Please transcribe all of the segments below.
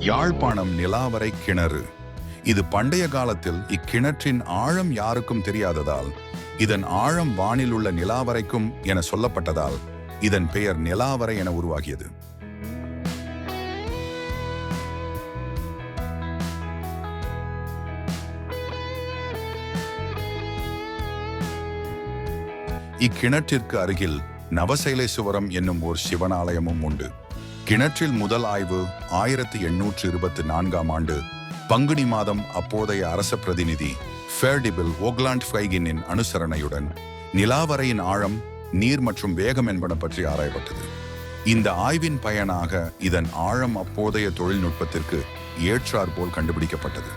யாழ்ப்பாணம் நிலாவரை கிணறு. இது பண்டைய காலத்தில் இக்கிணற்றின் ஆழம் யாருக்கும் தெரியாததால் இதன் ஆழம் வானில் உள்ள நிலாவரைக்கும் என சொல்லப்பட்டதால் இதன் பெயர் நிலாவரை என உருவாகியது. இக்கிணற்றிற்கு அருகில் நவசைலேசுவரம் என்னும் ஓர் சிவனாலயமும் உண்டு. கிணற்றில் முதல் ஆய்வு ஆயிரத்தி எண்ணூற்று இருபத்தி நான்காம் ஆண்டு பங்குனி மாதம் அப்போதைய அரச பிரதிநிதி ஃபேர்டிபிள் ஓக்லாண்ட் ஃபைகினின் அனுசரணையுடன் நிலாவரையின் ஆழம் நீர் மற்றும் வேகம் என்பன பற்றி ஆராயப்பட்டது. இந்த ஆய்வின் பயனாக இதன் ஆழம் அப்போதைய தொழில்நுட்பத்திற்கு ஏற்றாற்போல் கண்டுபிடிக்கப்பட்டது.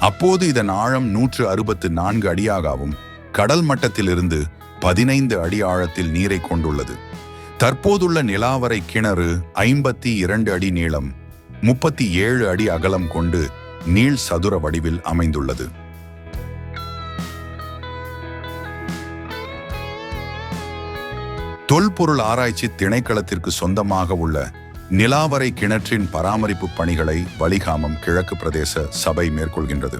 அப்போது இதன் ஆழம் நூற்று அறுபத்து நான்கு அடியாகவும் கடல் மட்டத்திலிருந்து பதினைந்து அடி ஆழத்தில் நீரை கொண்டுள்ளது. தற்போதுள்ள நிலாவரை கிணறு ஐம்பத்தி இரண்டு அடி நீளம் முப்பத்தி ஏழு அடி அகலம் கொண்டு நீள் சதுர வடிவில் அமைந்துள்ளது. தொல்பொருள் ஆராய்ச்சி திணைக்களத்திற்கு சொந்தமாக உள்ள நிலாவரை கிணற்றின் பராமரிப்பு பணிகளை வலிகாமம் கிழக்கு பிரதேச சபை மேற்கொள்கின்றது.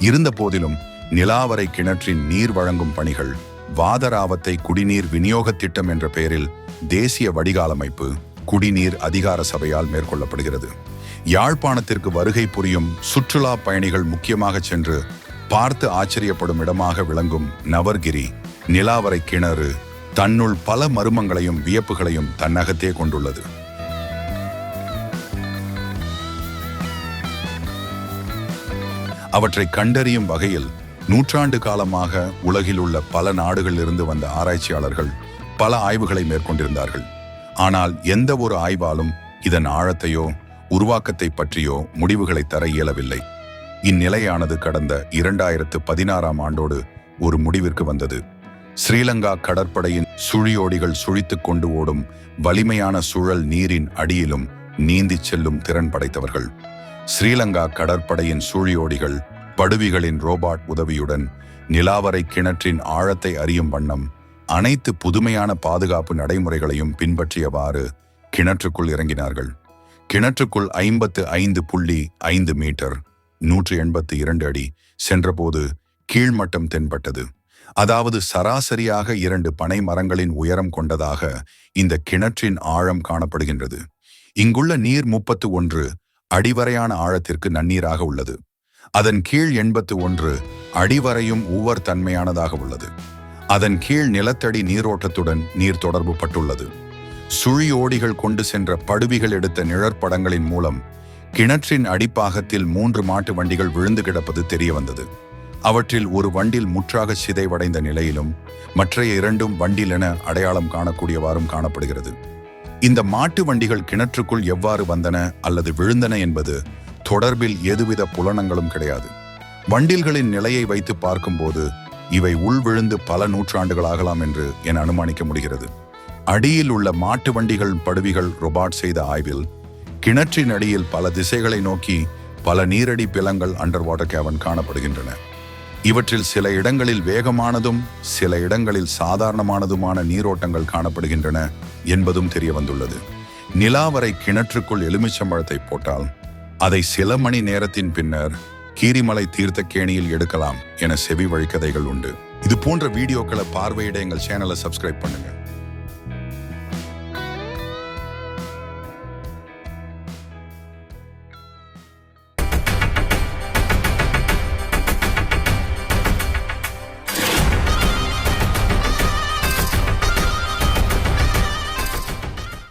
இருந்த போதிலும் நிலாவரை கிணற்றின் நீர் வழங்கும் பணிகள் வாதராவத்தை குடிநீர் விநியோக திட்டம் என்ற பெயரில் தேசிய வடிகாலமைப்பு குடிநீர் அதிகார சபையால் மேற்கொள்ளப்படுகிறது. யாழ்ப்பாணத்திற்கு வருகை புரியும் சுற்றுலா பயணிகள் முக்கியமாக சென்று பார்த்து ஆச்சரியப்படும் இடமாக விளங்கும் நவர்கிரி நிலாவரை கிணறு தன்னுள் பல மர்மங்களையும் வியப்புகளையும் தன்னகத்தே கொண்டுள்ளது. அவற்றை கண்டறியும் வகையில் நூற்றாண்டு காலமாக உலகில் உள்ள பல நாடுகளிலிருந்து வந்த ஆராய்ச்சியாளர்கள் பல ஆய்வுகளை மேற்கொண்டிருந்தார்கள். ஆனால் எந்த ஒரு ஆய்வாலும் இதன் ஆழத்தையோ உருவாக்கத்தை பற்றியோ முடிவுகளை தர இயலவில்லை. இந்நிலையானது கடந்த இரண்டாயிரத்து பதினாறாம் ஆண்டோடு ஒரு முடிவிற்கு வந்தது. ஸ்ரீலங்கா கடற்படையின் சுழியோடிகள் சுழித்துக் கொண்டு ஓடும் வலிமையான சுழல் நீரின் அடியிலும் நீந்திச் செல்லும் திறன் படைத்தவர்கள். ஸ்ரீலங்கா கடற்படையின் சூழியோடிகள் படுவிகளின் ரோபாட் உதவியுடன் நிலாவரை கிணற்றின் ஆழத்தை அறியும் வண்ணம் அனைத்து புதுமையான பாதுகாப்பு நடைமுறைகளையும் பின்பற்றியவாறு கிணற்றுக்குள் இறங்கினார்கள். கிணற்றுக்குள் ஐம்பத்து ஐந்து புள்ளி ஐந்து மீட்டர் நூற்று எண்பத்து இரண்டு அடி சென்றபோது கீழ்மட்டம் தென்பட்டது. அதாவது சராசரியாக இரண்டு பனை மரங்களின் உயரம் கொண்டதாக இந்த கிணற்றின் ஆழம் காணப்படுகின்றது. இங்குள்ள நீர் முப்பத்து ஒன்று அடிவரையான ஆழத்திற்கு நன்னீராக உள்ளது. அதன் கீழ் எண்பத்து ஒன்று அடிவரையும் ஊவர் தன்மையானதாக உள்ளது. அதன் கீழ் நிலத்தடி நீரோட்டத்துடன் நீர் தொடர்பு பட்டுள்ளது சுழி ஓடிகள் கொண்டு சென்ற படுவிகள் எடுத்த நிழற்படங்களின் மூலம் கிணற்றின் அடிப்பாகத்தில் மூன்று மாட்டு வண்டிகள் விழுந்து கிடப்பது தெரிய வந்தது அவற்றில் ஒரு வண்டில் முற்றாக சிதைவடைந்த நிலையிலும் மற்றைய இரண்டும் வண்டிலென என அடையாளம் காணக்கூடியவாறும் காணப்படுகிறது. இந்த மாட்டு வண்டிகள் கிணற்றுக்குள் எவ்வாறு வந்தன அல்லது விழுந்தன என்பது தொடர்பில் எதுவித புலனங்களும் கிடையாது. வண்டில்களின் நிலையை வைத்து பார்க்கும்போது இவை உள் விழுந்து பல நூற்றாண்டுகளாகலாம் என்று என அனுமானிக்க முடிகிறது. அடியில் உள்ள மாட்டு வண்டிகள் படுவிகள் ரொபாட் செய்த ஆய்வில் கிணற்றின் அடியில் பல திசைகளை நோக்கி பல நீரடி பிலங்கள் அண்டர் வாட்டர் கேவன் காணப்படுகின்றன. இவற்றில் சில இடங்களில் வேகமானதும் சில இடங்களில் சாதாரணமானதுமான நீரோட்டங்கள் காணப்படுகின்றன என்பதும் தெரிய வந்துள்ளது நிலாவரை கிணற்றுக்குள் எலுமிச்சம்பழத்தை போட்டால் அதை சில மணி நேரத்தின் பின்னர் கீரிமலை தீர்த்தக்கேணியில் எடுக்கலாம் என செவி வழிக்கதைகள் உண்டு. இது போன்ற வீடியோக்களை பார்வையிட எங்கள் சேனலை சப்ஸ்கிரைப் பண்ணுங்க.